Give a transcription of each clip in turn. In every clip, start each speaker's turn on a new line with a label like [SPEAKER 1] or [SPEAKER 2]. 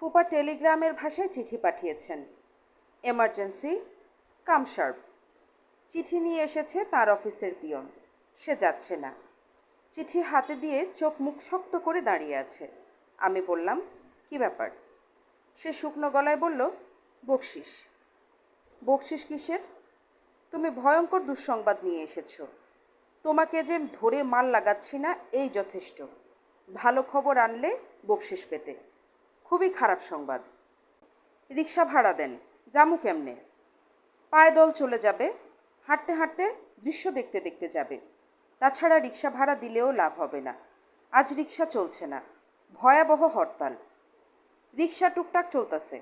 [SPEAKER 1] ফুপা টেলিগ্রামের ভাষায় চিঠি পাঠিয়েছেন। এমার্জেন্সি কামসার্ভ চিঠি নিয়ে এসেছে তার অফিসের পিয়ন। সে যাচ্ছে না। চিঠি হাতে দিয়ে চোখ মুখ শক্ত করে দাঁড়িয়ে আছে। আমি বললাম, কি ব্যাপার? সে শুকনো গলায় বলল, বকশিস। বকশিস কিসের? তুমি ভয়ঙ্কর দুঃসংবাদ নিয়ে এসেছ। তোমাকে যে ধরে মাল লাগাচ্ছি না, এই যথেষ্ট। ভালো খবর আনলে বকশিস পেতে। খুবই খারাপ সংবাদ। রিক্সা ভাড়া দেন, জামু কেমনে? পায়ে দল চলে যাবে, হাঁটতে হাঁটতে দৃশ্য দেখতে দেখতে যাবে। তাছাড়া রিক্সা ভাড়া দিলেও লাভ হবে না। আজ রিক্সা চলছে না, ভয়াবহ হরতাল। রিক্সা টুকটাক চলতেছে।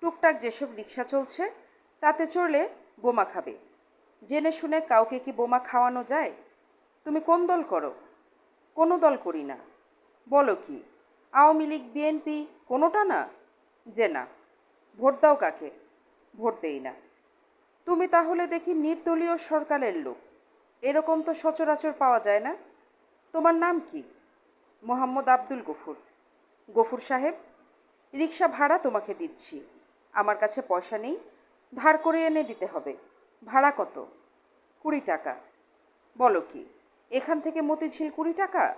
[SPEAKER 1] টুকটাক যেসব রিক্সা চলছে, তাতে চড়লে বোমা খাবে। জেনে শুনে কাউকে কি বোমা খাওয়ানো যায়? তুমি কোন দল করো? কোনো দল করি না। বলো কি? আওয়ামী লীগ, বিএনপি কোনোটা না? যে না। ভোট দাও কাকে? ভোট দেই না। তুমি তাহলে দেখি নির্দলীয় সরকারের লোক। এরকম তো সচরাচর পাওয়া যায় না। তোমার নাম কি? মোহাম্মদ আব্দুল গফুর। গফুর সাহেব রিক্সা ভাড়া তোমাকে দিচ্ছি। আমার কাছে পয়সা নেই। ধার করে এনে দিতে হবে। ভাড়া কত? কুড়ি টাকা। বলো কি, এখান থেকে মতিঝিল কুড়ি টাকা?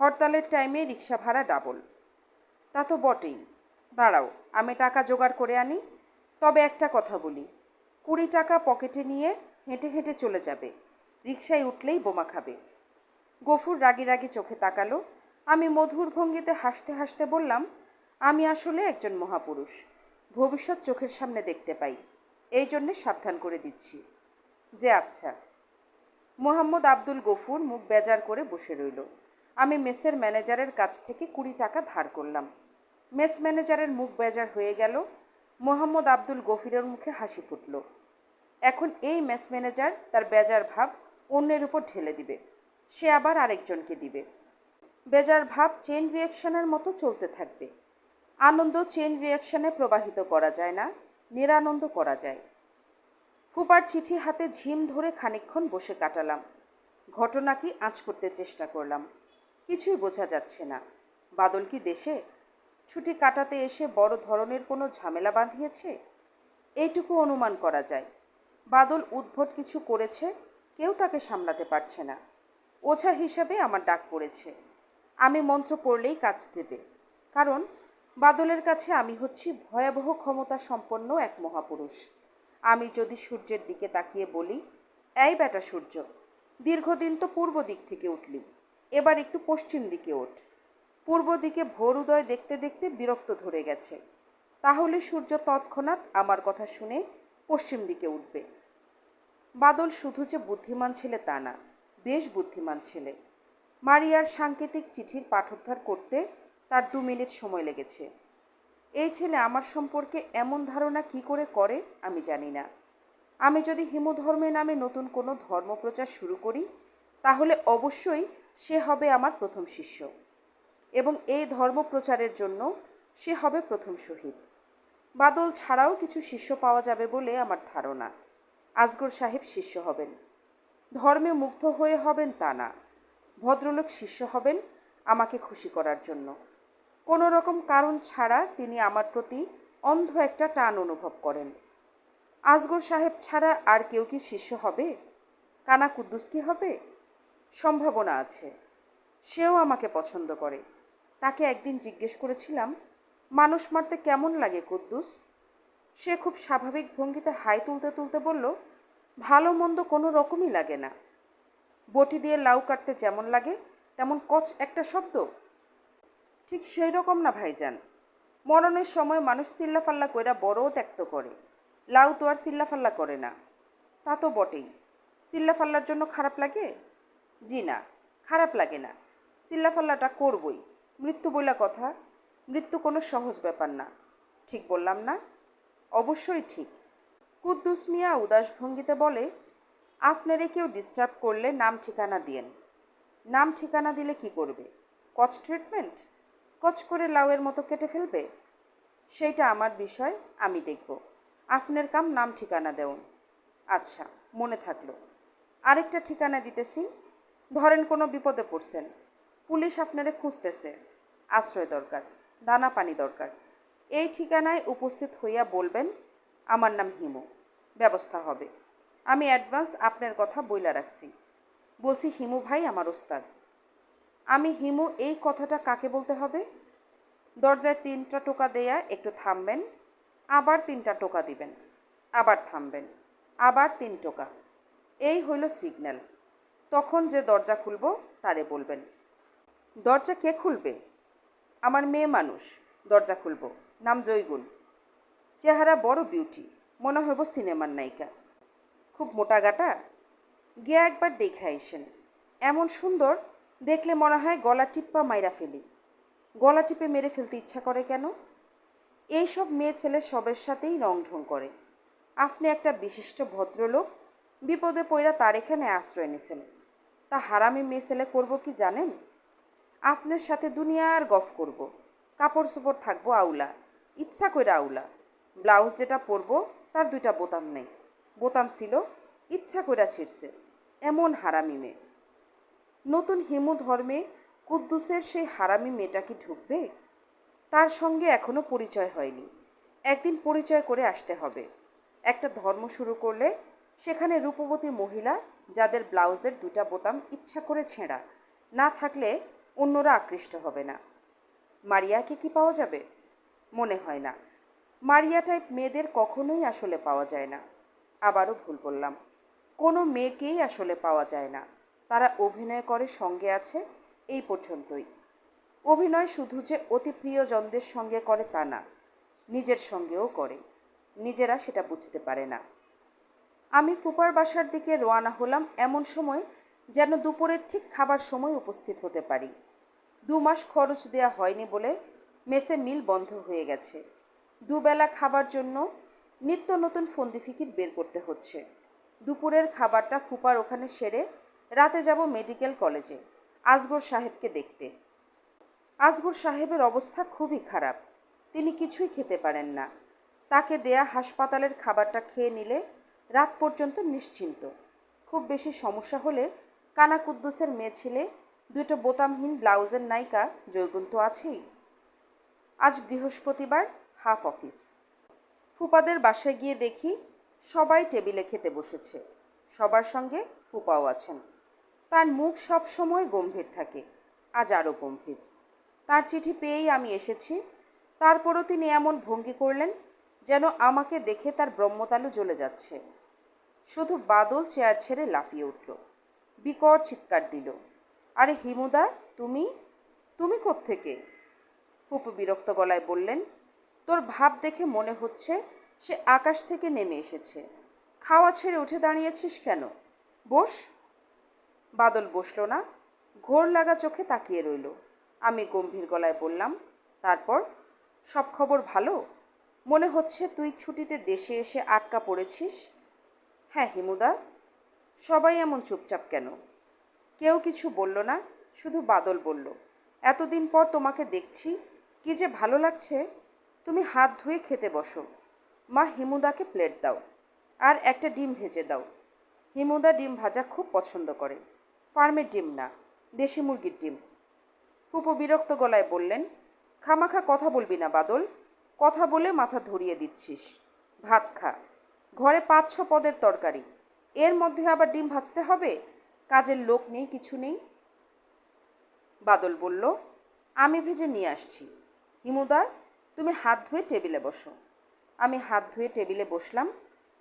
[SPEAKER 1] হরতালের টাইমে রিক্সা ভাড়া ডাবল। তা তো বটেই। দাঁড়াও, আমি টাকা জোগাড় করে আনি। তবে একটা কথা বলি, কুড়ি টাকা পকেটে নিয়ে হেঁটে হেঁটে চলে যাবে। রিক্সায় উঠলেই বোমা খাবে। গফুর রাগি রাগি চোখে তাকালো। আমি মধুর ভঙ্গিতে হাসতে হাসতে বললাম, আমি আসলে একজন মহাপুরুষ। ভবিষ্যৎ চোখের সামনে দেখতে পাই। এই জন্যে সাবধান করে দিচ্ছি। যে আচ্ছা। মোহাম্মদ আব্দুল গফুর মুখ বেজার করে বসে রইল। আমি মেসের ম্যানেজারের কাছ থেকে কুড়ি টাকা ধার করলাম। মেস ম্যানেজারের মুখ বেজার হয়ে গেল। মোহাম্মদ আব্দুল গফিরের মুখে হাসি ফুটল। এখন এই মেস ম্যানেজার তার বেজার ভাব অন্যের উপর ঢেলে দিবে। সে আবার আরেকজনকে দিবে। বেজার ভাব চেন রিয়াকশনের মতো চলতে থাকবে। আনন্দ চেন রিয়াকশনে প্রবাহিত করা যায় না, নিরানন্দ করা যায়। ফুপার চিঠি হাতে ঝিম ধরে খানিকক্ষণ বসে কাটালাম। ঘটনা কি আঁচ করতে চেষ্টা করলাম। কিছুই বোঝা যাচ্ছে না। বাদল কি দেশে? ছুটি কাটাতে এসে বড় ধরনের কোনো ঝামেলা বাঁধিয়েছে? এইটুকু অনুমান করা যায়। বাদল উদ্ভট কিছু করেছে, কেউ তাকে সামলাতে পারছে না। ওঝা হিসাবে আমার ডাক পড়েছে। আমি মন্ত্র পড়লেই কাজ দেবে। কারণ, বাদলের কাছে আমি হচ্ছি ভয়াবহ ক্ষমতা সম্পন্ন এক মহাপুরুষ। আমি যদি সূর্যের দিকে তাকিয়ে বলি, এই বেটা সূর্য, দীর্ঘদিন তো পূর্ব দিক থেকে উঠলি। এবার একটু পশ্চিম দিকে ওঠ। পূর্ব দিকে ভোর উদয় দেখতে দেখতে বিরক্ত ধরে গেছে। তাহলে সূর্য তৎক্ষণাৎ আমার কথা শুনে পশ্চিম দিকে উঠবে। বাদল শুধু যে বুদ্ধিমান ছেলে তা না, বেশ বুদ্ধিমান ছেলে। মারিয়ার সাংকেতিক চিঠির পাঠোদ্ধার করতে তার দু মিনিট সময় লেগেছে। এই ছেলে আমার সম্পর্কে এমন ধারণা কি করে করে আমি জানি না। আমি যদি হিমু ধর্মে নামে নতুন কোনো ধর্মপ্রচার শুরু করি, তাহলে অবশ্যই সে হবে আমার প্রথম শিষ্য। এবং এই ধর্ম প্রচারের জন্য সে হবে প্রথম শহীদ। বাদল ছাড়াও কিছু শিষ্য পাওয়া যাবে বলে আমার ধারণা। আজগর সাহেব শিষ্য হবেন। ধর্মে মুগ্ধ হয়ে হবেন তা না। ভদ্রলোক শিষ্য হবেন আমাকে খুশি করার জন্য। কোনো রকম কারণ ছাড়া তিনি আমার প্রতি অন্ধ একটা টান অনুভব করেন। আজগর সাহেব ছাড়া আর কেউ কি শিষ্য হবে? কানা কুদ্দুস কি হবে? সম্ভাবনা আছে। সেও আমাকে পছন্দ করে। তাকে একদিন জিজ্ঞেস করেছিলাম, মানুষ মারতে কেমন লাগে কুদ্দুস? সে খুব স্বাভাবিক ভঙ্গিতে হাই তুলতে তুলতে বলল, ভালো মন্দ কোনো রকমই লাগে না। বটি দিয়ে লাউ কাটতে যেমন লাগে, তেমন কচ একটা শব্দ? ঠিক সেই রকম না, ভাইজান। মরণের সময় মানুষ চিল্লাফাল্লা কইরা বড়ও ত্যক্ত করে। লাউ তো আর চিল্লাফাল্লা করে না। তা তো বটেই। চিল্লাফাল্লার জন্য খারাপ লাগে? জি না, খারাপ লাগে না। চিল্লাফাল্লাটা করবই। মৃত্যু বইলা কথা, মৃত্যু কোনো সহজ ব্যাপার না। ঠিক বললাম না? অবশ্যই ঠিক। কুদ্দুস মিয়া উদাস ভঙ্গিতে বলে, আপনারে কেউ ডিস্টার্ব করলে নাম ঠিকানা দিয়েন। নাম ঠিকানা দিলে কি করবে? কচ ট্রিটমেন্ট কচ করে লাউয়ের মতো কেটে ফেলবে? সেইটা আমার বিষয়, আমি দেখব। আপনার কাম নাম ঠিকানা দেউন আচ্ছা মনে থাকল। আরেকটা ঠিকানা দিতেছি। ধরেন কোনো বিপদে পড়ছেন। পুলিশ আপনারে খুঁজতেছে। আশ্রয় দরকার, দানা পানি দরকার। এই ঠিকানায় উপস্থিত হইয়া বলবেন, আমার নাম হিমু, ব্যবস্থা হবে। আমি অ্যাডভান্স আপনার কথা বইলা রাখছি। বলছি, হিমু ভাই, আমার ওস্তাদ। আমি হিমু, এই কথাটা কাকে বলতে হবে? দরজায় তিনটা টোকা দেয়া একটু থামবেন, আবার তিনটা টোকা দিবেন, আবার থামবেন, আবার তিন টোকা। এই হইল সিগন্যাল তখন যে দরজা খুলব, তারে বলবেন। দরজা কে খুলবে? আমার মেয়ে মানুষ, দরজা খুলব। নাম জৈগুন চেহারা বড় বিউটি মনে হইব সিনেমার নায়িকা। খুব মোটা গাটা। গিয়ে একবার দেখে আইসেন। এমন সুন্দর, দেখলে মনে হয় গলা টিপ্পা মাইরা ফেলি। গলা টিপে মেরে ফেলতে ইচ্ছা করে কেন? এইসব মেয়ে ছেলে সবের সাথেই রং ঢং করে। আপনি একটা বিশিষ্ট ভদ্রলোক, বিপদে পইরা তার এখানে আশ্রয় নিছেন। তা হারামি মেয়ে ছেলে করব কি জানেন? আপনার সাথে দুনিয়ার গফ করব। কাপড় চোপড় থাকব আউলা। ইচ্ছা কইরা আউলা। ব্লাউজ যেটা পরবো, তার দুইটা বোতাম নেই। বোতাম ছিল, ইচ্ছা কইরা ছিঁড়ছে। এমন হারামি মেয়ে। নতুন হিমু ধর্মে কুদ্দুসের সেই হারামি মেয়েটা কি ঢুকবে? তার সঙ্গে এখনও পরিচয় হয়নি। একদিন পরিচয় করে আসতে হবে। একটা ধর্ম শুরু করলে সেখানে রূপবতী মহিলা যাদের ব্লাউজের দুটা বোতাম ইচ্ছা করে ছেঁড়া, না থাকলে অন্যরা আকৃষ্ট হবে না। মারিয়াকে কি পাওয়া যাবে? মনে হয় না। মারিয়া টাইপ মেয়েদের কখনোই আসলে পাওয়া যায় না। আবারও ভুল বললাম। কোনো মেয়েকেই আসলে পাওয়া যায় না। তারা অভিনয় করে সঙ্গে আছে, এই পর্যন্তই। অভিনয় শুধু যে অতি প্রিয়জনদের সঙ্গে করে তা না, নিজের সঙ্গেও করে। নিজেরা সেটা বুঝতে পারে না। আমি ফুপার বাসার দিকে রওনা হলাম এমন সময় যেন দুপুরের ঠিক খাবার সময় উপস্থিত হতে পারি। দু মাস খরচ দেয়া হয়নি বলে মেসে মিল বন্ধ হয়ে গেছে। দুবেলা খাবার জন্য নিত্য নতুন ফন্দি ফিকির বের করতে হচ্ছে। দুপুরের খাবারটা ফুপার ওখানে সেরে রাতে যাব মেডিকেল কলেজে, আজগর সাহেবকে দেখতে। আজগর সাহেবের অবস্থা খুবই খারাপ। তিনি কিছুই খেতে পারেন না। তাকে দেয়া হাসপাতালের খাবারটা খেয়ে নিলে রাত পর্যন্ত নিশ্চিন্ত। খুব বেশি সমস্যা হলে কানা কুদ্দুসের মেয়ে ছেলে, দুটো বোতামহীন ব্লাউজের নায়িকা জৈগুন তো আছেই। আজ বৃহস্পতিবার, হাফ অফিস। ফুপাদের বাসায় গিয়ে দেখি সবাই টেবিলে খেতে বসেছে। সবার সঙ্গে ফুপাও আছেন। তার মুখ সব সময় গম্ভীর থাকে, আজ আরও গম্ভীর। তার চিঠি পেয়েই আমি এসেছি। তারপরও তিনি এমন ভঙ্গি করলেন যেন আমাকে দেখে তার ব্রহ্মতালু জ্বলে যাচ্ছে। শুধু বাদল চেয়ার ছেড়ে লাফিয়ে উঠল। বিকট চিৎকার দিল। আরে হিমুদা, তুমি? তুমি কোত্থেকে? ফুপু বিরক্ত গলায় বললেন, তোর ভাব দেখে মনে হচ্ছে সে আকাশ থেকে নেমে এসেছে। খাওয়া ছেড়ে উঠে দাঁড়িয়েছিস কেন? বস। বাদল বসল না, ঘোর লাগা চোখে তাকিয়ে রইল। আমি গম্ভীর গলায় বললাম, তারপর? সব খবর ভালো? মনে হচ্ছে তুই ছুটিতে দেশে এসে আটকা পড়েছিস। হ্যাঁ হিমুদা। সবাই এমন চুপচাপ কেন? কেউ কিছু বলল না, শুধু বাদল বলল, এতদিন পর তোমাকে দেখছি, কি যে ভালো লাগছে। তুমি হাত ধুয়ে খেতে বসো। মা হিমুদাকে প্লেট দাও আর একটা ডিম ভেজে দাও। হিমুদা ডিম ভাজা খুব পছন্দ করে। ফার্মের ডিম না, দেশি মুরগির ডিম। ফুপু বিরক্ত গলায় বললেন, খামাখা কথা বলবি না বাদল। কথা বলে মাথা ধরিয়ে দিচ্ছিস। ভাত খা। ঘরে পাঁচ ছ পদের তরকারি। এর মধ্যে আবার ডিম ভাজতে হবে? কাজের লোক নেই, কিছু নেই? বাদল বলল, আমি ভেজে নিয়ে আসছি। হিমুদা, তুমি হাত ধুয়ে টেবিলে বসো। আমি হাত ধুয়ে টেবিলে বসলাম।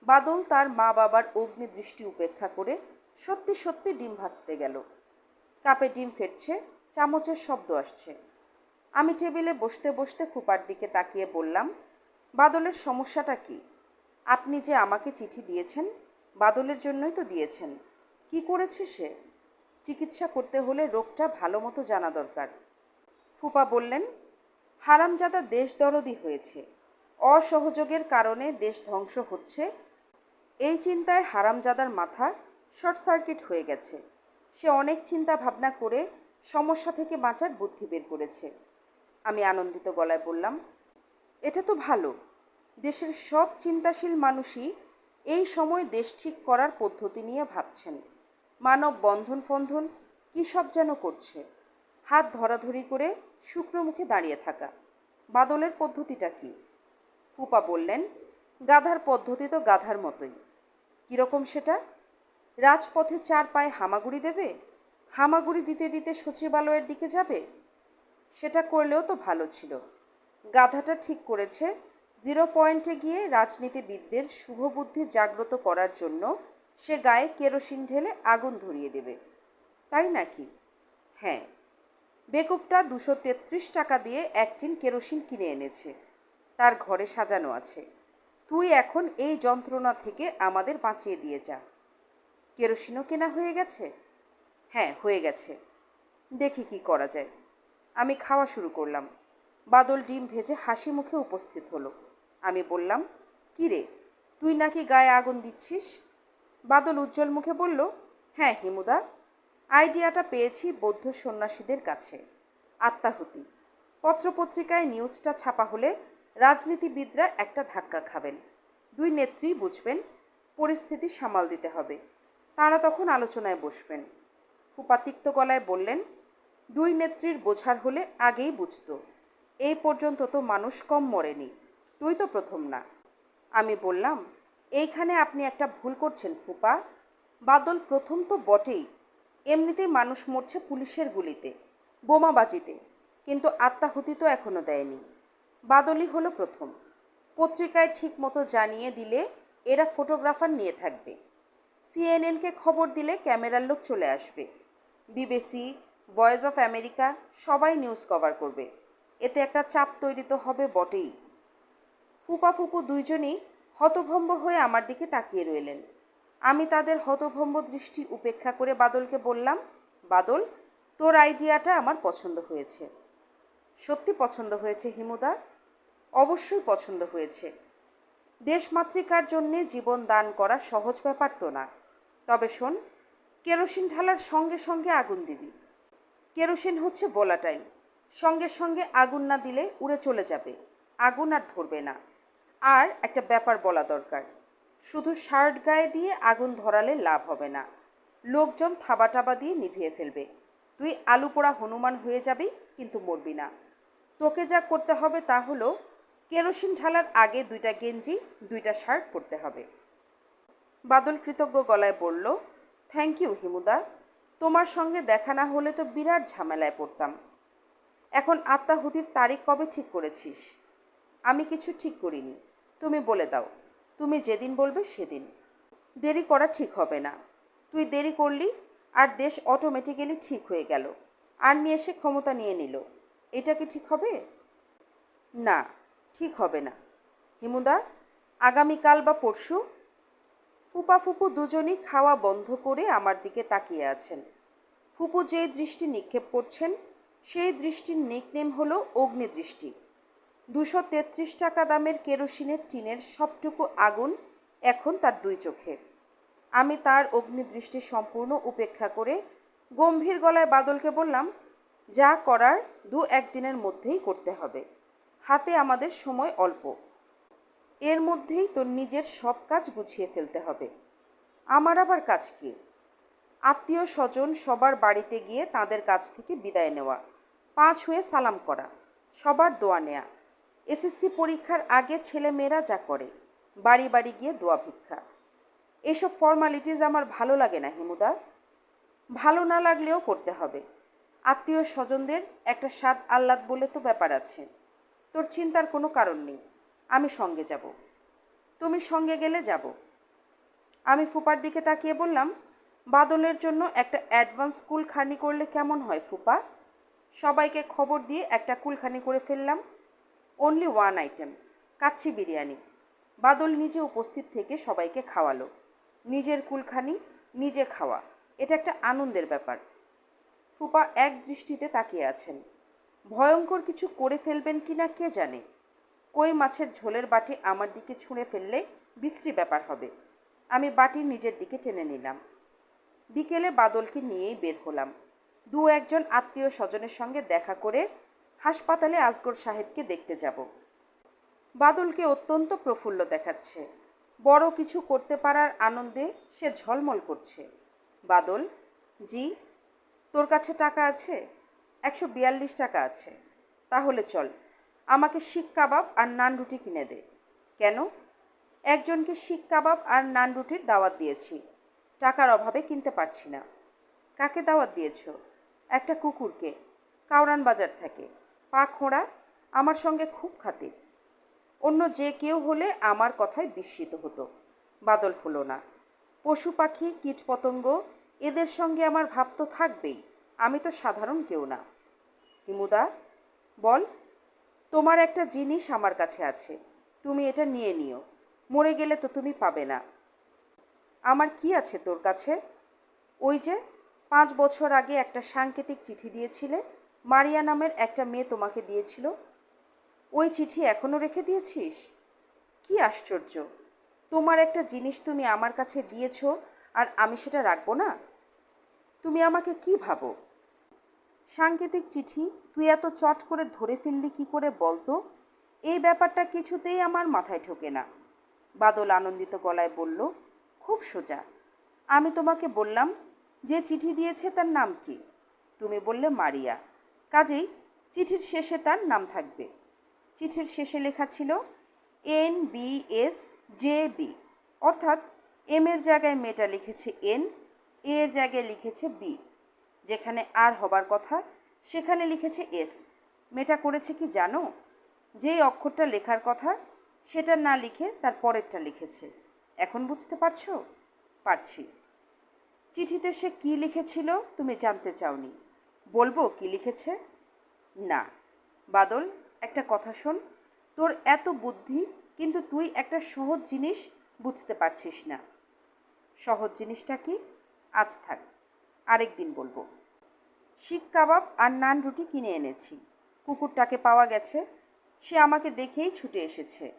[SPEAKER 1] বাদল তার মা বাবার অগ্নি দৃষ্টি উপেক্ষা করে সত্যি সত্যি ডিম ভাজতে গেল। কাপে ডিম ফেটছে, চামচের শব্দ আসছে। আমি টেবিলে বসতে বসতে ফুপার দিকে তাকিয়ে বললাম, বাদলের সমস্যাটা কি? আপনি যে আমাকে চিঠি দিয়েছেন, বাদলের জন্যই তো দিয়েছেন। কি করেছে সে? চিকিৎসা করতে হলে রোগটা ভালো মতো জানা দরকার। ফুপা বললেন, হারামজাদা দেশ দরদি হয়েছে। অসহযোগের কারণে দেশ ধ্বংস হচ্ছে। এই চিন্তায় হারামজাদার মাথা শর্ট সার্কিট হয়ে গেছে। সে অনেক চিন্তা ভাবনা করে সমস্যা থেকে বাঁচার বুদ্ধি বের করেছে। আমি আনন্দিত গলায় বললাম, এটা তো ভালো। দেশের সব চিন্তাশীল মানুষই এই সময় দেশ ঠিক করার পদ্ধতি নিয়ে ভাবছেন। মানব বন্ধন ফন্ধন কী সব যেন করছে? হাত ধরাধরি করে শুকনো মুখে দাঁড়িয়ে থাকা। বাদলের পদ্ধতিটা কি? ফুপা বললেন, গাধার পদ্ধতি তো গাধার মতোই। কীরকম সেটা? রাজপথে চার পায়ে হামাগুড়ি দেবে? হামাগুড়ি দিতে দিতে সচিবালয়ের দিকে যাবে? সেটা করলেও তো ভালো ছিল। গাধাটা ঠিক করেছে, জিরো পয়েন্টে গিয়ে রাজনীতিবিদদের শুভবুদ্ধি জাগ্রত করার জন্য সে গায়ে কেরোসিন ঢেলে আগুন ধরিয়ে দেবে। তাই নাকি? হ্যাঁ। বেকুবটা দুশো তেত্রিশ টাকা দিয়ে এক টিন কেরোসিন কিনে এনেছে। তার ঘরে সাজানো আছে। তুই এখন এই যন্ত্রণা থেকে আমাদের বাঁচিয়ে দিয়ে যা। কেরোসিনও কেনা হয়ে গেছে? হ্যাঁ হয়ে গেছে। দেখি কি করা যায়। আমি খাওয়া শুরু করলাম। বাদল ডিম ভেজে হাসি মুখে উপস্থিত হলো। আমি বললাম, কী রে, তুই নাকি গায়ে আগুন দিচ্ছিস? বাদল উজ্জ্বল মুখে বলল হ্যাঁ হিমুদা, আইডিয়াটা পেয়েছি বৌদ্ধ সন্ন্যাসীদের কাছে। আত্মাহুতি। পত্রপত্রিকায় নিউজটা ছাপা হলে রাজনীতিবিদরা একটা ধাক্কা খাবেন। দুই নেত্রী বুঝবেন, পরিস্থিতি সামাল দিতে হবে। তারা তখন আলোচনায় বসবেন। ফুপা তিক্ত গলায় বললেন দুই নেত্রীর বোঝার হলে আগেই বুঝতো এই পর্যন্ত তো মানুষ কম মরেনি, তুই তো প্রথম না। আমি বললাম, এইখানে আপনি একটা ভুল করছেন ফুপা, বাদল প্রথম তো বটেই, এমনিতেই মানুষ মরছে পুলিশের গুলিতে, বোমাবাজিতে, কিন্তু আত্মাহুতি তো এখনও দেয়নি। বাদলই হলো প্রথম, পত্রিকায় ঠিক মতো জানিয়ে দিলে এরা ফটোগ্রাফার নিয়ে থাকবে। সিএনএনকে খবর দিলে ক্যামেরার লোক চলে আসবে। বিবিসি ভয়েস অফ আমেরিকা সবাই নিউজ কভার করবে। এতে একটা চাপ তৈরি তো হবে বটেই। ফুপা ফুপু দুইজনই হতভম্ব হয়ে আমার দিকে তাকিয়ে রইলেন। আমি তাদের হতভম্ব দৃষ্টি উপেক্ষা করে বাদলকে বললাম, বাদল, তোর আইডিয়াটা আমার পছন্দ হয়েছে। সত্যি পছন্দ হয়েছে, হিমুদা? অবশ্যই পছন্দ হয়েছে। দেশমাতৃকার জন্যে জীবন দান করা সহজ ব্যাপার তো না। তবে শোন, কেরোসিন ঢালার সঙ্গে সঙ্গে আগুন দিবি। কেরোসিন হচ্ছে ভোলাটাইল। সঙ্গে সঙ্গে আগুন না দিলে উড়ে চলে যাবে। আগুন আর ধরবে না। আর একটা ব্যাপার বলা দরকার। শুধু শার্ট গায়ে দিয়ে আগুন ধরালে লাভ হবে না। লোকজন থাবা টাবা দিয়ে নিভিয়ে ফেলবে। তুই আলু পোড়া হনুমান হয়ে যাবি, কিন্তু মরবি না। তোকে যা করতে হবে তা হলো, কেরোসিন ঢালার আগে দুইটা গেঞ্জি, দুইটা শার্ট পরতে হবে। বাদল কৃতজ্ঞ গলায় বলল থ্যাংক ইউ হিমুদা। তোমার সঙ্গে দেখা না হলে তো বিরাট ঝামেলায় পড়তাম। এখন আত্মাহুতির তারিখ কবে ঠিক করেছিস? আমি কিছু ঠিক করিনি। তুমি বলে দাও, তুমি যেদিন বলবে সেদিন। দেরি করা ঠিক হবে না। তুই দেরি করলি আর দেশ অটোমেটিক্যালি ঠিক হয়ে গেল। আর্মি এসে ক্ষমতা নিয়ে নিল। এটা কি ঠিক হবে? না, ঠিক হবে না। হিমুদা, আগামীকাল বা পরশু ফুপা ফুপু দুজনই খাওয়া বন্ধ করে আমার দিকে তাকিয়ে আছেন। ফুপু যে দৃষ্টি নিক্ষেপ করছেন, সেই দৃষ্টির নিকনেম হলো অগ্নিদৃষ্টি। দুশো তেত্রিশ টাকা দামের কেরোসিনের টিনের সবটুকু আগুন এখন তার দুই চোখে। আমি তার অগ্নিদৃষ্টি সম্পূর্ণ উপেক্ষা করে গম্ভীর গলায় বাদলকে বললাম, যা করার দু একদিনের মধ্যেই করতে হবে। হাতে আমাদের সময় অল্প। এর মধ্যেই তোর নিজের সব কাজ গুছিয়ে ফেলতে হবে। আমার আবার কাজ কি? আত্মীয় স্বজন সবার বাড়িতে গিয়ে তাদের কাছ থেকে বিদায় নেওয়া, পাঁচ হয়ে সালাম করা, সবার দোয়া নেয়া। এসএসসি পরীক্ষার আগে ছেলে মেয়েরা যা করে, বাড়ি বাড়ি গিয়ে দোয়া ভিক্ষা। এসব ফর্মালিটিজ আমার ভালো লাগে না, হিমুদা। ভালো না লাগলেও করতে হবে। আত্মীয় স্বজনদের একটা স্বাদ আহ্লাদ বলে তো ব্যাপার আছে। তোর চিন্তার কোনো কারণ নেই। আমি সঙ্গে যাব। তুমি সঙ্গে গেলে যাব। আমি ফুপার দিকে তাকিয়ে বললাম, বাদলের জন্য একটা অ্যাডভান্স কুলখানি করলে কেমন হয় ফুপা? সবাইকে খবর দিয়ে একটা কুলখানি করে ফেললাম। Only one item kacchi biryani. Badal নিজে উপস্থিত থেকে সবাইকে খাওয়ালো। নিজের কুলখানি, নিজে খাওয়া। এটা একটা আনন্দের ব্যাপার। ফুপা এক দৃষ্টিতে তাকিয়ে আছেন। ভয়ঙ্কর কিছু করে ফেলবেন কি না কে জানে? কই মাছের ঝোলের বাটি আমার দিকে ছুঁড়ে ফেললে বিশ্রী ব্যাপার হবে। আমি বাটি নিজের দিকে টেনে নিলাম। বিকেলে বাদলকে নিয়েই বের হলাম। দু একজন আত্মীয় স্বজনের সঙ্গে দেখা করে হাসপাতালে আসগর সাহেবকে দেখতে যাব। বাদলকে অত্যন্ত প্রফুল্ল দেখাচ্ছে। বড় কিছু করতে পারার আনন্দে সে ঝলমল করছে। বাদল, জি, তোর কাছে টাকা আছে? একশো বিয়াল্লিশ টাকা আছে। তাহলে চল। আমাকে শিক কাবাব আর নান রুটি কিনে দে। কেন? একজনকে শিক কাবাব আর নান রুটির দাওয়াত দিয়েছি। টাকার অভাবে কিনতে পারছি না। কাকে দাওয়াত দিয়েছ? একটা কুকুরকে। কাউরান বাজার থেকে। পা খোঁড়া, আমার সঙ্গে খুব খাতির। অন্য যে কেউ হলে আমার কথায় বিস্মিত হতো। বাদল হলো না। পশু পাখি, কীটপতঙ্গ, এদের সঙ্গে আমার ভাব তো থাকবেই। আমি তো সাধারণ কেউ না। হিমুদা, বল। তোমার একটা জিনিস আমার কাছে আছে। তুমি এটা নিয়ে নিও। মরে গেলে তো তুমি পাবে না। আমার কি আছে তোর কাছে? ওই যে, পাঁচ বছর আগে একটা সাংকেতিক চিঠি দিয়েছিলে, মারিয়া নামের একটা মেয়ে তোমাকে দিয়েছিল। ওই চিঠি এখনও রেখে দিয়েছিস? কি আশ্চর্য! তোমার একটা জিনিস তুমি আমার কাছে দিয়েছ আর আমি সেটা রাখব না? তুমি আমাকে কি ভাবো? সাংকেতিক চিঠি, তুই এত চট করে ধরে ফেললি কি করে বলতো? এই ব্যাপারটা কিছুতেই আমার মাথায় ঢোকে না। বাদল আনন্দিত গলায় বলল, খুব সোজা। আমি তোমাকে বললাম, যে চিঠি দিয়েছে তার নাম কি? তুমি বললে মারিয়া। কাজেই চিঠির শেষে তার নাম থাকবে। চিঠির শেষে লেখা ছিল, N B S J B অর্থাৎ এম এর জায়গায় মেয়েটা লিখেছে এন এর জায়গায় লিখেছে বি। যেখানে আর হবার কথা, সেখানে লিখেছে এস। মেয়েটা করেছে কি জানো? যেই অক্ষরটা লেখার কথা, সেটা না লিখে তার পরেরটা লিখেছে। এখন বুঝতে পারছ? পারছি। চিঠিতে সে কি লিখেছিল তুমি জানতে চাওনি। বলব কি লিখেছে? না। বাদল, একটা কথা শোন। তোর এত বুদ্ধি, কিন্তু তুই একটা সহজ জিনিস বুঝতে পারছিস না। সহজ জিনিসটা কি? আজ থাক। আরেক দিন বলব। শিক কাবাব আর নান রুটি কিনে এনেছি। কুকুরটাকে পাওয়া গেছে। সে আমাকে দেখেই ছুটে এসেছে।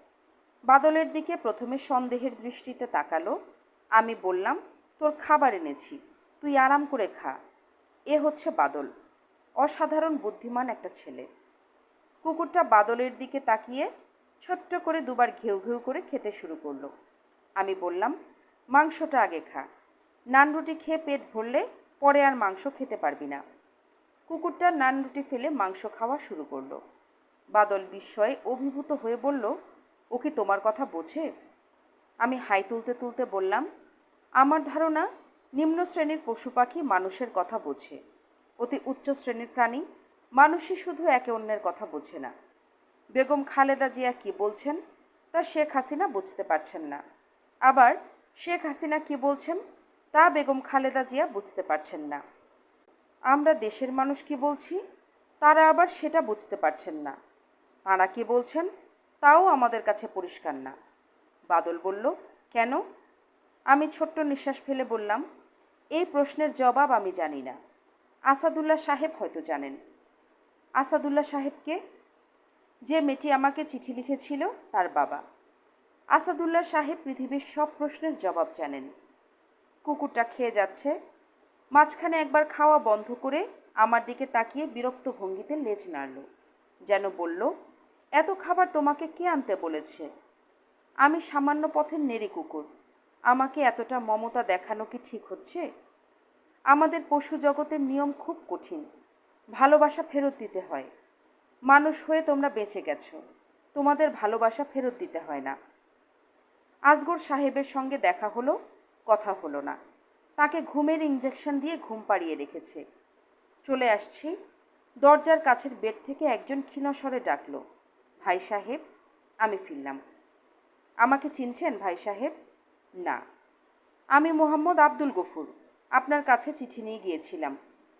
[SPEAKER 1] বাদলের দিকে প্রথমে সন্দেহের দৃষ্টিতে তাকালো। আমি বললাম, তোর খাবার এনেছি, তুই আরাম করে খা। এ হচ্ছে বাদল, অসাধারণ বুদ্ধিমান একটা ছেলে। কুকুরটা বাদলের দিকে তাকিয়ে ছোট্ট করে দুবার ঘেউ ঘেউ করে খেতে শুরু করল। আমি বললাম, মাংসটা আগে খা। নান রুটি খেয়ে পেট ভরলে পরে আর মাংস খেতে পারবি না। কুকুরটা নান রুটি ফেলে মাংস খাওয়া শুরু করল। বাদল বিস্ময়ে অভিভূত হয়ে বলল, ও কি তোমার কথা বোঝে? আমি হাই তুলতে তুলতে বললাম, আমার ধারণা নিম্ন শ্রেণির পশু পাখি মানুষের কথা বোঝে। অতি উচ্চ শ্রেণির প্রাণী মানুষই শুধু একে অন্যের কথা বোঝে না। বেগম খালেদা জিয়া কি বলছেন তা শেখ হাসিনা বুঝতে পারছেন না। আবার শেখ হাসিনা কি বলছেন তা বেগম খালেদা জিয়া বুঝতে পারছেন না। আমরা দেশের মানুষ কি বলছি? তারা আবার সেটা বুঝতে পারছেন না। তাঁরা কি বলছেন? তাও আমাদের কাছে পরিষ্কার না। বাদল বলল, কেন? আমি ছোট্ট নিঃশ্বাস ফেলে বললাম, এই প্রশ্নের জবাব আমি জানি না। আসাদুল্লাহ সাহেব হয়তো জানেন। আসাদুল্লাহ সাহেবকে যে মেয়েটি আমাকে চিঠি লিখেছিল তার বাবা। আসাদুল্লাহ সাহেব পৃথিবীর সব প্রশ্নের জবাব জানেন। কুকুরটা খেয়ে যাচ্ছে। মাঝখানে একবার খাওয়া বন্ধ করে আমার দিকে তাকিয়ে বিরক্ত ভঙ্গিতে লেজ নাড়ল। যেন বলল, এত খাবার তোমাকে কে আনতে বলেছে? আমি সামান্য পথের নেড়ি কুকুর। আমাকে এতটা মমতা দেখানো কি ঠিক হচ্ছে? আমাদের পশু জগতের নিয়ম খুব কঠিন। ভালোবাসা ফেরত দিতে হয়। মানুষ হয়ে তোমরা বেঁচে গেছো। তোমাদের ভালোবাসা ফেরত দিতে হয় না। আজগর সাহেবের সঙ্গে দেখা হলো। কথা হলো না। তাকে ঘুমের ইঞ্জেকশন দিয়ে ঘুম পাড়িয়ে রেখেছে। চলে আসছি। দরজার কাছের বেড থেকে একজন ক্ষীণস্বরে ডাকল, ভাই সাহেব, আমি ফিরলাম। আমাকে চিনছেন ভাই সাহেব? না। আমি মোহাম্মদ আব্দুল গফুর। আপনার কাছে চিঠি নিয়ে গিয়েছিলাম।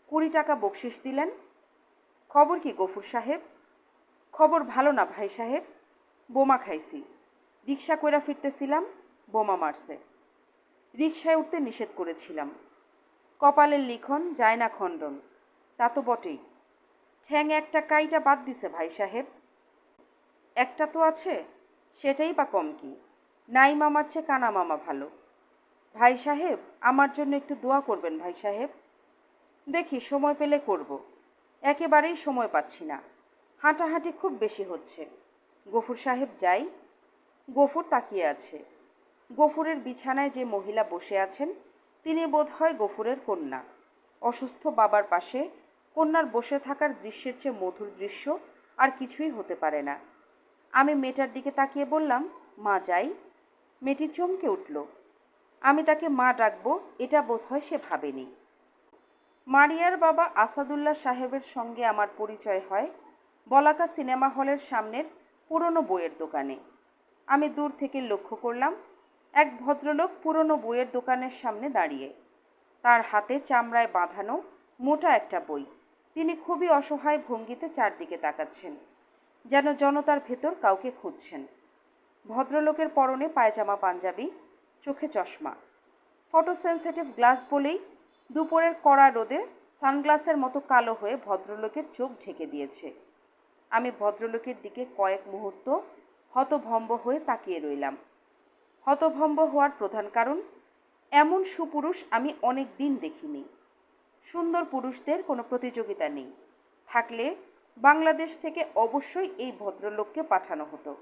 [SPEAKER 1] কুড়ি টাকা বকশিস দিলেন? খবর কি গফুর সাহেব? খবর ভালো না ভাই সাহেব। বোমা খাইছি। রিক্সা কইরা ফিরতেছিলাম, বোমা মারছে। রিক্সায় উঠতে নিষেধ করেছিলাম। কপালের লিখন যায় না খণ্ডন, তা তো বটেই। ঠ্যাং একটা কাইটা বাদ দিছে ভাই সাহেব। একটা তো আছে, সেটাই বা কম কি? নাই মামার চেয়ে কানা মামা ভালো। ভাই সাহেব, আমার জন্য একটু দোয়া করবেন ভাই সাহেব। দেখি, সময় পেলে করব। একেবারেই সময় পাচ্ছি না। হাঁটাহাঁটি খুব বেশি হচ্ছে। গফুর সাহেব যাই। গফুর তাকিয়ে আছে। গফুরের বিছানায় যে মহিলা বসে আছেন, তিনি বোধহয় গফুরের কন্যা। অসুস্থ বাবার পাশে কন্যার বসে থাকার দৃশ্যের চেয়ে মধুর দৃশ্য আর কিছুই হতে পারে না। আমি মেয়েটার দিকে তাকিয়ে বললাম, মা যাই। মেয়েটি চমকে উঠল। আমি তাকে মা ডাকবো, এটা বোধহয় সে ভাবেনি। মারিয়ার বাবা আসাদুল্লাহ সাহেবের সঙ্গে আমার পরিচয় হয় বলাকা সিনেমা হলের সামনের পুরনো বইয়ের দোকানে। আমি দূর থেকে লক্ষ্য করলাম এক ভদ্রলোক পুরনো বইয়ের দোকানের সামনে দাঁড়িয়ে। তার হাতে চামড়ায় বাঁধানো মোটা একটা বই। তিনি খুবই অসহায় ভঙ্গিতে চারদিকে তাকাচ্ছেন, যেন জনতার ভেতর কাউকে খুঁজছেন। ভদ্রলোকের পরনে পায়জামা পাঞ্জাবি, চোখে চশমা। ফটো ফটোসেন্সিটিভ গ্লাস বলেই দুপুরের কড়া রোদে সানগ্লাসের মতো কালো হয়ে ভদ্রলোকের চোখ ঢেকে দিয়েছে। আমি ভদ্রলোকের দিকে কয়েক মুহূর্ত হতভম্ব হয়ে তাকিয়ে রইলাম। হতভম্ব হওয়ার প্রধান কারণ, এমন সুপুরুষ আমি অনেক দিন দেখিনি। সুন্দর পুরুষদের কোনো প্রতিযোগিতা নেই। থাকলে বাংলাদেশ থেকে অবশ্যই এই ভদ্রলোককে পাঠানো হতো।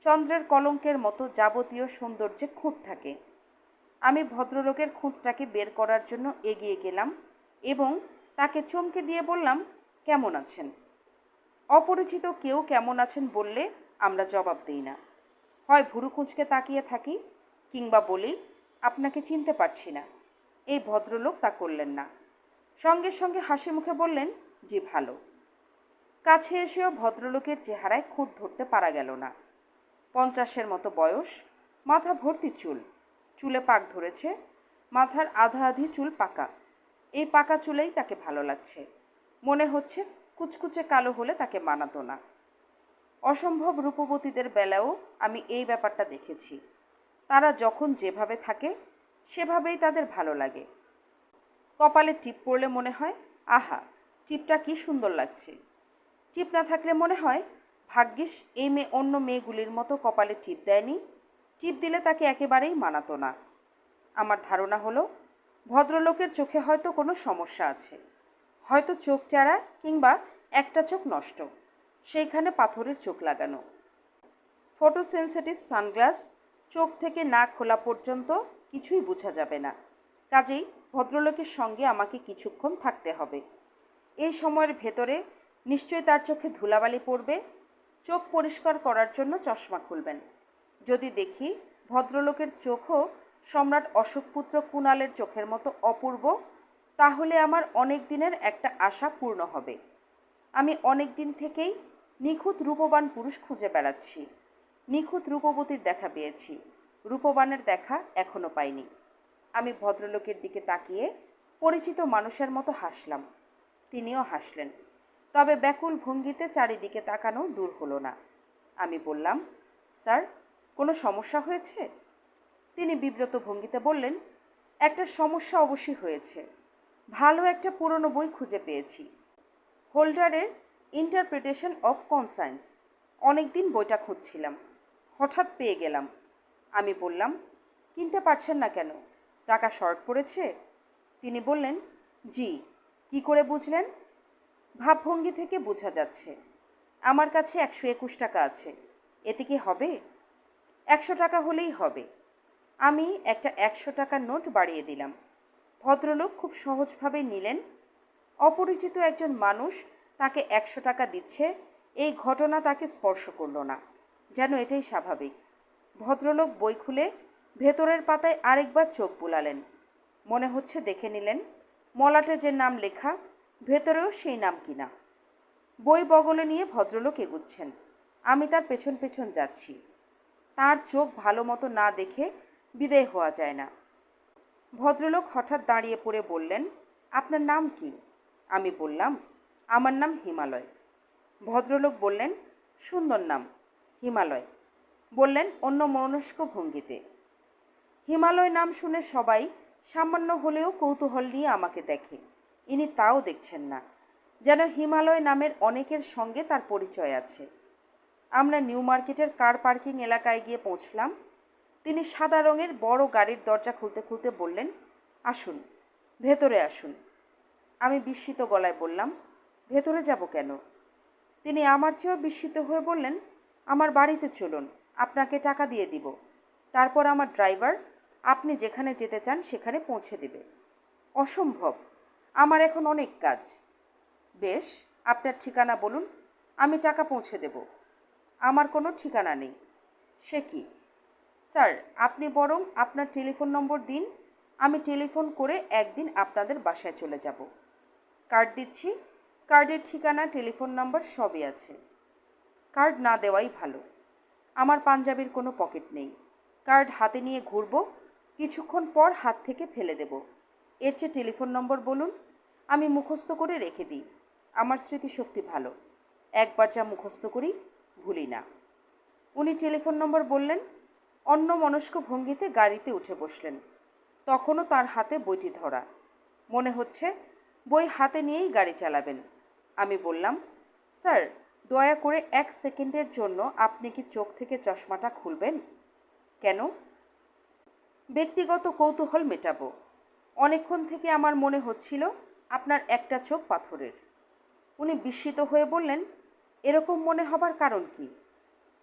[SPEAKER 1] চন্দ্রের কলঙ্কের মতো যাবতীয় সৌন্দর্যে খুঁত থাকে। আমি ভদ্রলোকের খুঁতটাকে বের করার জন্য এগিয়ে গেলাম এবং তাকে চমকে দিয়ে বললাম, কেমন আছেন? অপরিচিত কেউ কেমন আছেন বললে আমরা জবাব দিই না। হয় ভুরু কুঁচকে তাকিয়ে থাকি কিংবা বলি, আপনাকে চিনতে পারছি না। এই ভদ্রলোক তা করলেন না। সঙ্গে সঙ্গে হাসি মুখে বললেন, জি, ভালো। কাছে এসেও ভদ্রলোকের চেহারায় খুঁত ধরতে পারা গেল না। পঞ্চাশের মতো বয়স, মাথা ভর্তি চুল, চুলে পাক ধরেছে, মাথার আধা আধি চুল পাকা। এই পাকা চুলেই তাকে ভালো লাগছে। মনে হচ্ছে কুচকুচে কালো হলে তাকে মানাতো না। অসম্ভব রূপবতীদের বেলাও আমি এই ব্যাপারটা দেখেছি। তারা যখন যেভাবে থাকে, সেভাবেই তাদের ভালো লাগে। কপালে টিপ পড়লে মনে হয়, আহা, টিপটা কি সুন্দর লাগছে। টিপ না থাকলে মনে হয়, ভাগ্যিস, এই মেয়ে অন্য মেয়েগুলির মতো কপালে টিপ দেয়নি। টিপ দিলে তাকে একেবারেই মানাতো না। আমার ধারণা হলো, ভদ্রলোকের চোখে হয়তো কোনো সমস্যা আছে। হয়তো চোখ চারা কিংবা একটা চোখ নষ্ট। সেইখানে পাথরের চোখ লাগানো। ফটো ফটোসেন্সিটিভ সানগ্লাস, চোখ থেকে না খোলা পর্যন্ত কিছুই বোঝা যাবে না। কাজেই ভদ্রলোকের সঙ্গে আমাকে কিছুক্ষণ থাকতে হবে। এই সময়ের ভেতরে নিশ্চয়ই তার চোখে ধুলাবালি পড়বে। চোখ পরিষ্কার করার জন্য চশমা খুলবেন। যদি দেখি ভদ্রলোকের চোখও সম্রাট অশোকপুত্র কুণালের চোখের মতো অপূর্ব, তাহলে আমার অনেক দিনের একটা আশা পূর্ণ হবে। আমি অনেক দিন থেকেই নিখুঁত রূপবান পুরুষ খুঁজে বেড়াচ্ছি। নিখুঁত রূপবতীর দেখা পেয়েছি। রূপবানের দেখা এখনও পাইনি। আমি ভদ্রলোকের দিকে তাকিয়ে পরিচিত মানুষের মতো হাসলাম। তিনিও হাসলেন। তবে ব্যাকুল ভঙ্গিতে চারিদিকে তাকানো দূর হলো না। আমি বললাম, স্যার, কোনো সমস্যা হয়েছে? তিনি বিব্রত ভঙ্গিতে বললেন, একটা সমস্যা অবশ্যই হয়েছে। ভালো একটা পুরনো বই খুঁজে পেয়েছি। হোল্ডারের ইন্টারপ্রিটেশন অফ কনসায়েন্স অনেক দিন বইটা খুঁজছিলাম। হঠাৎ পেয়ে গেলাম। আমি বললাম, কিনতে পারছেন না কেন? টাকা শর্ট পড়েছে? তিনি বললেন, জি, কি করে বুঝলেন? ভাবভঙ্গি থেকে বোঝা যাচ্ছে। আমার কাছে একশো একুশ টাকা আছে। এতে কি হবে? একশো টাকা হলেই হবে। আমি একটা একশো টাকার নোট বাড়িয়ে দিলাম। ভদ্রলোক খুব সহজভাবে নিলেন। অপরিচিত একজন মানুষ তাকে একশো টাকা দিচ্ছে, এই ঘটনা তাকে স্পর্শ করল না। যেন এটাই স্বাভাবিক। ভদ্রলোক বই খুলে ভেতরের পাতায় আরেকবার চোখ বুলালেন। মনে হচ্ছে দেখে নিলেন, মলাটে যে নাম লেখা, ভেতরেও সেই নাম কিনা। বই বগলে নিয়ে ভদ্রলোক এগুচ্ছেন, আমি তার পেছন পেছন যাচ্ছি। তার চোখ ভালো মতো না দেখে বিদায় হওয়া যায় না। ভদ্রলোক হঠাৎ দাঁড়িয়ে পড়ে বললেন, আপনার নাম কি? আমি বললাম আমার নাম হিমালয়। ভদ্রলোক বললেন, সুন্দর নাম, হিমালয়। বললেন, অন্য মনস্ক ভঙ্গিতে। হিমালয় নাম শুনে সবাই সামান্য হলেও কৌতূহল নিয়ে আমাকে দেখে। ইনি তাও দেখছেন না, যেন হিমালয় নামের অনেকের সঙ্গে তার পরিচয় আছে। আমরা নিউ মার্কেটের কার পার্কিং এলাকায় গিয়ে পৌঁছলাম। তিনি সাদা রঙের বড় গাড়ির দরজা খুলতে খুলতে বললেন, আসুন, ভেতরে আসুন। আমি বিস্মিত গলায় বললাম ভেতরে যাব কেন? তিনি আমার চেয়েও বিস্মিত হয়ে বললেন, আমার বাড়িতে চলুন, আপনাকে টাকা দিয়ে দিব। তারপর আমার ড্রাইভার আপনি যেখানে যেতে চান সেখানে পৌঁছে দেবে। অসম্ভব, আমার এখন অনেক কাজ। বেশ, আপনার ঠিকানা বলুন, আমি টাকা পৌঁছে দেব। আমার কোনো ঠিকানা নেই। সে কি? স্যার, আপনি বরং আপনার টেলিফোন নম্বর দিন, আমি টেলিফোন করে একদিন আপনাদের বাসায় চলে যাব। কার্ড দিচ্ছি কার্ডের ঠিকানা, টেলিফোন নাম্বার সবই আছে। কার্ড না দেওয়াই ভালো। আমার পাঞ্জাবির কোনো পকেট নেই। কার্ড হাতে নিয়ে ঘুরব, কিছুক্ষণ পর হাত থেকে ফেলে দেব। এর চেয়ে টেলিফোন নম্বর বলুন, আমি মুখস্থ করে রেখে দিই। আমার স্মৃতিশক্তি ভালো। একবার যা মুখস্থ করি, ভুলি না। উনি টেলিফোন নম্বর বললেন, অন্য মনস্ক ভঙ্গিতে গাড়িতে উঠে বসলেন। তখনও তার হাতে বইটি ধরা। মনে হচ্ছে, বই হাতে নিয়েই গাড়ি চালাবেন। আমি বললাম, স্যার, দয়া করে এক সেকেন্ডের জন্য আপনি কি চোখ থেকে চশমাটা খুলবেন? কেন? ব্যক্তিগত কৌতূহল মেটাবো। অনেকক্ষণ থেকে আমার মনে হচ্ছিল আপনার একটা চোখ পাথরের। উনি বিস্মিত হয়ে বললেন, এরকম মনে হবার কারণ কি?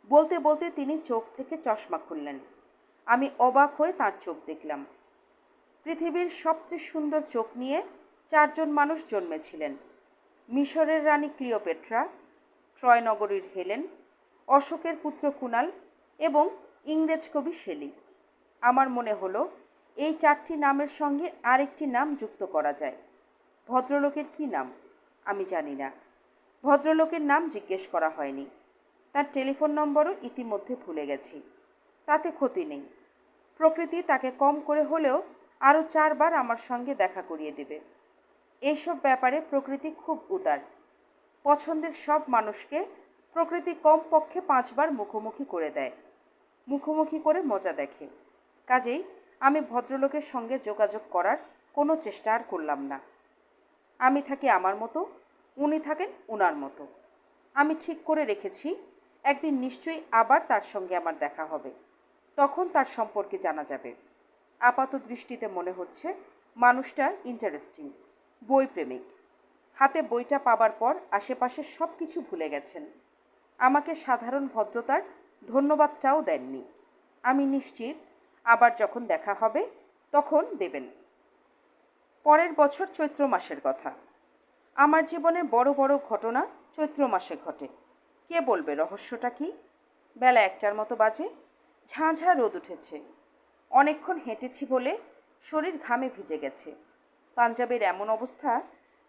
[SPEAKER 1] বলতে বলতে তিনি চোখ থেকে চশমা খুললেন। আমি অবাক হয়ে তার চোখ দেখলাম। পৃথিবীর সবচেয়ে সুন্দর চোখ নিয়ে চারজন মানুষ জন্মেছিলেন। মিশরের রানী ক্লিওপেট্রা ট্রয়নগরীর হেলেন, অশোকের পুত্র কুনাল এবং ইংরেজ কবি শেলি। আমার মনে হলো, এই চারটি নামের সঙ্গে আরেকটি নাম যুক্ত করা যায়। ভদ্রলোকের কি নাম? আমি জানি না। ভদ্রলোকের নাম জিজ্ঞেস করা হয়নি। তার টেলিফোন নম্বরও ইতিমধ্যে ভুলে গেছি। তাতে ক্ষতি নেই। প্রকৃতি তাকে কম করে হলেও আরও চারবার আমার সঙ্গে দেখা করিয়ে দেবে। এইসব ব্যাপারে প্রকৃতি খুব উদার। পছন্দের সব মানুষকে প্রকৃতি কমপক্ষে পাঁচবার মুখোমুখি করে দেয়। মুখোমুখি করে মজা দেখে। কাজেই আমি ভদ্রলোকের সঙ্গে যোগাযোগ করার কোনো চেষ্টা আর করলাম না। আমি থাকি আমার মতো, উনি থাকেন উনার মতো। আমি ঠিক করে রেখেছি, একদিন নিশ্চয়ই আবার তার সঙ্গে আমার দেখা হবে। তখন তার সম্পর্কে জানা যাবে। আপাত দৃষ্টিতে মনে হচ্ছে মানুষটা ইন্টারেস্টিং বই প্রেমিক হাতে বইটা পাবার পর আশেপাশে সব কিছু ভুলে গেছেন। আমাকে সাধারণ ভদ্রতার ধন্যবাদটাও দেননি। আমি নিশ্চিত, আবার যখন দেখা হবে, তখন দেবেন। পরের বছর চৈত্র মাসের কথা। আমার জীবনে বড় বড় ঘটনা চৈত্র মাসে ঘটে। কে বলবে রহস্যটা কি? বেলা একটার মতো বাজে, ঝাঁঝা রোদ উঠেছে। অনেকক্ষণ হেঁটেছি বলে শরীর ঘামে ভিজে গেছে। পাঞ্জাবের এমন অবস্থা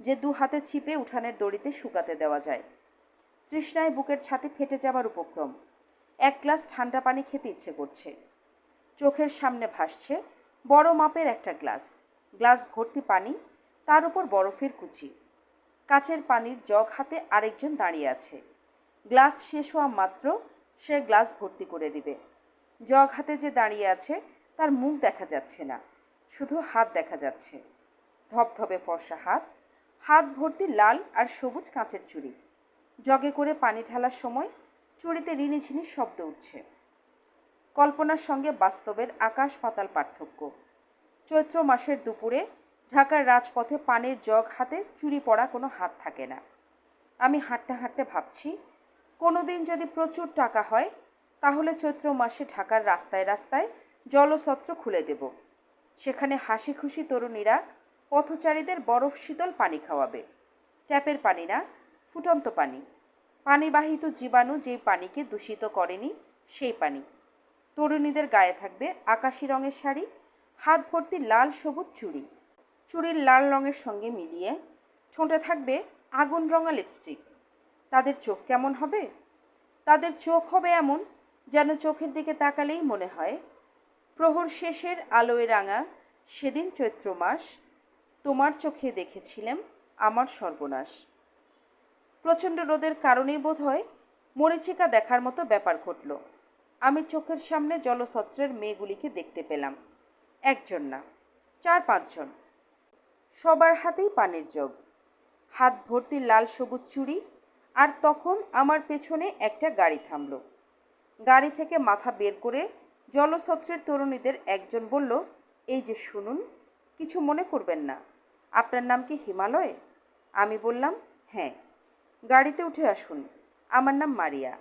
[SPEAKER 1] যে দু হাতে চিপে উঠানের দড়িতে শুকাতে দেওয়া যায়। তৃষ্ণায় বুকের ছাতে ফেটে যাবার উপক্রম। এক গ্লাস ঠান্ডা পানি খেতে ইচ্ছে করছে। চোখের সামনে ভাসছে বড় মাপের একটা গ্লাস। গ্লাস ভর্তি পানি, তার উপর বরফের কুচি। কাচের পানির জগ হাতে আরেকজন দাঁড়িয়ে আছে। গ্লাস শেষ হওয়া মাত্র সে গ্লাস ভর্তি করে দিবে। জগ হাতে যে দাঁড়িয়ে আছে, তার মুখ দেখা যাচ্ছে না। শুধু হাত দেখা যাচ্ছে। ধপধপে ফর্সা হাত হাত ভর্তি লাল আর সবুজ কাঁচের চুড়ি। জগে করে পানি ঢালার সময় চুড়িতে রিনিঝিনি শব্দ উঠছে। কল্পনার সঙ্গে বাস্তবের আকাশ পাতাল পার্থক্য। চৈত্র মাসের দুপুরে ঢাকার রাজপথে পানির জগ হাতে চুরি পড়া কোনো হাত থাকে না। আমি হাঁটতে হাঁটতে ভাবছি কোনো দিন যদি প্রচুর টাকা হয়, তাহলে চৈত্র মাসে ঢাকার রাস্তায় রাস্তায় জলসত্র খুলে দেব। সেখানে হাসি খুশি তরুণীরা পথচারীদের বরফ শীতল পানি খাওয়াবে। ট্যাপের পানি না, ফুটন্ত পানি। পানিবাহিত জীবাণু যেই পানিকে দূষিত করেনি, সেই পানি। তরুণীদের গায়ে থাকবে আকাশি রঙের শাড়ি, হাত ভর্তি লাল সবুজ চুড়ি। চুড়ির লাল রঙের সঙ্গে মিলিয়ে ঠোঁটে থাকবে আগুন রঙা লিপস্টিক। তাদের চোখ কেমন হবে? তাদের চোখ হবে এমন যেন চোখের দিকে তাকালেই মনে হয়, প্রহর শেষের আলোয় রাঙা সেদিন চৈত্র মাস তোমার চোখে দেখেছিলাম আমার সর্বনাশ। প্রচণ্ড রোদের কারণেই বোধ হয় মরিচিকা দেখার মতো ব্যাপার ঘটল। আমি চোখের সামনে জলসত্রের মেয়েগুলিকে দেখতে পেলাম। একজন না, চার পাঁচজন। সবার হাতেই পানির জগ হাত ভর্তি লাল সবুজ চুড়ি আর তখন আমার পেছনে একটা গাড়ি থামল। গাড়ি থেকে মাথা বের করে জলসত্রের তরুণীদের একজন বলল, এই যে শুনুন, কিছু মনে করবেন না। আপনার নাম কি হিমালয়? আমি বললাম হ্যাঁ। গাড়িতে উঠে আসুন। আমার নাম মারিয়া।